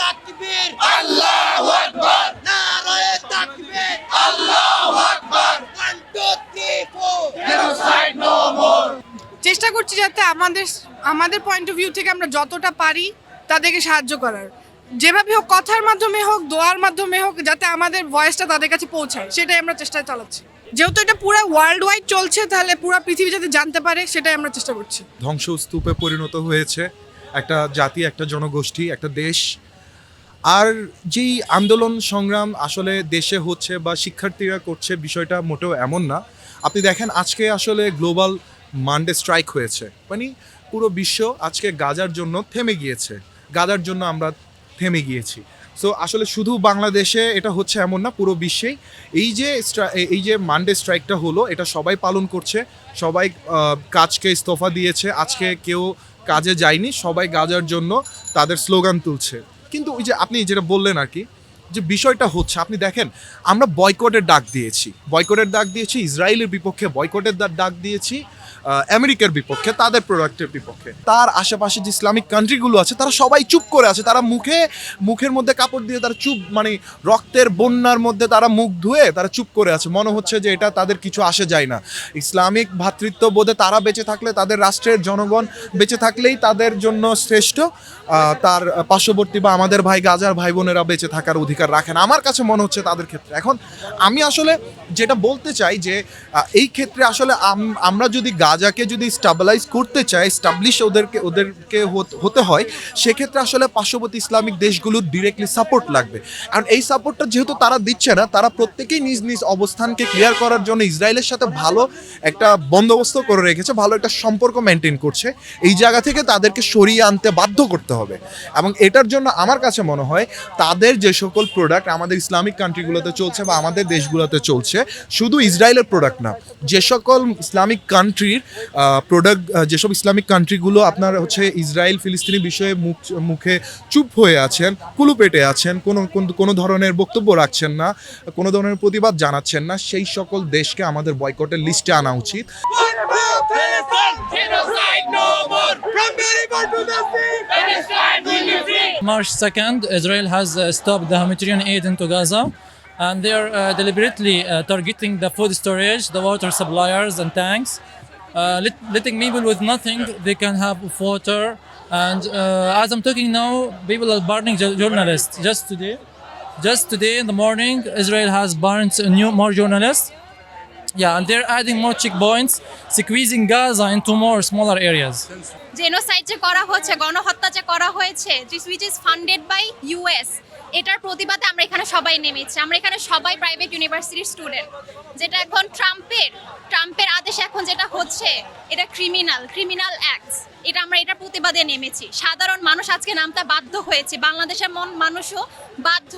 তাকবীর। আল্লাহু আকবার। নারায়ে তাকবীর। আল্লাহু আকবার। 1 2 3 4 জেনোসাইড নো মোর চেষ্টা করছি যাতে আমাদের আমাদের পয়েন্ট অফ ভিউ থেকে আমরা যতটা পারি তাদেরকে সাহায্য করার। যেভাবে হোক কথার মাধ্যমে হোক দোয়ার মাধ্যমে হোক যাতে আমাদের ভয়েসটা তাদের কাছে পৌঁছায় সেটাই আমরা চেষ্টা চালাচ্ছি। যেহেতু এটা পুরো ওয়ার্ল্ড ওয়াইড চলছে তাহলে পুরো পৃথিবী যাতে জানতে পারে সেটাই আমরা চেষ্টা করছি। ধ্বংসস্তূপে পরিণত হয়েছে একটা জাতি একটা জনগোষ্ঠী একটা দেশ আর যেই আন্দোলন, সংগ্রাম আসলে দেশে হচ্ছে বা শিক্ষার্থীরা করছে বিষয়টা মোটেও এমন না। আপনি দেখেন আজকে আসলে গ্লোবাল মানডে স্ট্রাইক হয়েছে। মানে পুরো বিশ্ব আজকে গাজার জন্য থেমে গিয়েছে। গাজার জন্য আমরা থেমে গিয়েছি। সো আসলে শুধু বাংলাদেশে এটা হচ্ছে এমন না, পুরো বিশ্বেই এই যে এই যে মানডে স্ট্রাইকটা হলো, এটা সবাই পালন করছে। সবাই কাজকে ইস্তফা দিয়েছে। আজকে কেউ কাজে যায়নি। সবাই গাজার জন্য তাদের স্লোগান তুলছে। কিন্তু ওই যে আপনি যেটা বললেন আর কি, যে বিষয়টা হচ্ছে, আপনি দেখেন, আমরা বয়কটের ডাক দিয়েছি। বয়কটের ডাক দিয়েছি, ইসরায়েলের বিপক্ষে বয়কটের ডাক দিয়েছি। আমেরিকার বিপক্ষে, তাদের প্রোডাক্টের বিপক্ষে। তার আশেপাশে যে ইসলামিক কান্ট্রিগুলো আছে, তারা সবাই চুপ করে আছে। তারা মুখে, মুখের মধ্যে কাপড় দিয়ে তারা চুপ মানে রক্তের বন্যার মধ্যে তারা মুখ ধুয়ে তারা চুপ করে আছে। মনে হচ্ছে যে এটা তাদের কিছু আসে যায় না। ইসলামিক ভ্রাতৃত্ব বোধে তারা বেঁচে থাকলে তাদের রাষ্ট্রের জনগণ বেঁচে থাকলেই তাদের জন্য শ্রেষ্ঠ। তার পার্শ্ববর্তী বা আমাদের ভাই গাজার ভাই বোনেরা বেঁচে থাকার অধিকার রাখেন। আমার কাছে মনে হচ্ছে তাদের ক্ষেত্রে। এখন আমি আসলে যেটা বলতে চাই যে এই ক্ষেত্রে আসলে আম- আমরা যদি গাজাকে যদি স্টাবলাইজ করতে চায় স্টাবলিশ ওদেরকে ওদেরকে হতে হয়, সেক্ষেত্রে আসলে পার্শ্ববর্তী ইসলামিক দেশগুলোর ডিরেক্টলি সাপোর্ট লাগবে। কারণ এই সাপোর্টটা যেহেতু তারা দিচ্ছে না, তারা প্রত্যেকেই নিজ নিজ অবস্থানকে ক্লিয়ার করার জন্য ইসরায়েলের সাথে ভালো একটা বন্দোবস্ত করে রেখেছে, ভালো একটা সম্পর্ক মেনটেন করছে। এই জায়গা থেকে তাদেরকে সরিয়ে আনতে বাধ্য করতে হবে। এবং এটার জন্য আমার কাছে মনে হয়, তাদের যে সকল প্রোডাক্ট আমাদের ইসলামিক কান্ট্রিগুলোতে চলছে বা আমাদের দেশগুলোতে চলছে, শুধু ইসরায়েলের প্রোডাক্ট না, যে সকল ইসলামিক কান্ট্রির প্রোডাক্ট যেসব ইসলামিক কান্ট্রিগুলো আপনার হচ্ছে ইসরায়েল ফিলিস্তিনি বিষয়ে মুখ মুখে চুপ হয়ে আছেন কুলু পেটে আছেন কোনো কোন- ধরনের বক্তব্য রাখছেন না কোনো ধরনের প্রতিবাদ জানাচ্ছেন না সেই সকল দেশকে আমাদের বয়কটের লিস্টে আনা উচিত March 2nd, Israel has uh, stopped the humanitarian aid into Gaza, and they are uh, deliberately uh, targeting the food storage, the water suppliers, and tanks, uh, let, letting people with nothing they can have water. And uh, as I'm talking now, people are burning journalists. Just today, just today in the morning, Israel has burned a new more journalists. Yeah, and they're adding more checkpoints, squeezing Gaza into more smaller areas. Genocide যে করা হচ্ছে গণহত্যা যে করা হয়েছে which is funded by US এটার প্রতিবাদে আমরা এখানে সবাই নেমেছি আমরা এখানে সবাই প্রাইভেট ইউনিভার্সিটির স্টুডেন্ট যেটা এখন ট্রাম্পের ট্রাম্পের আদেশে এখন যেটা হচ্ছে এটা ক্রিমিনাল ক্রিমিনাল অ্যাক্টস এটা আমরা এটা প্রতিবাদে নেমেছি। সাধারণ মানুষ আজকে নামতে বাধ্য হয়েছে। বাংলাদেশের মন মানুষও বাধ্য।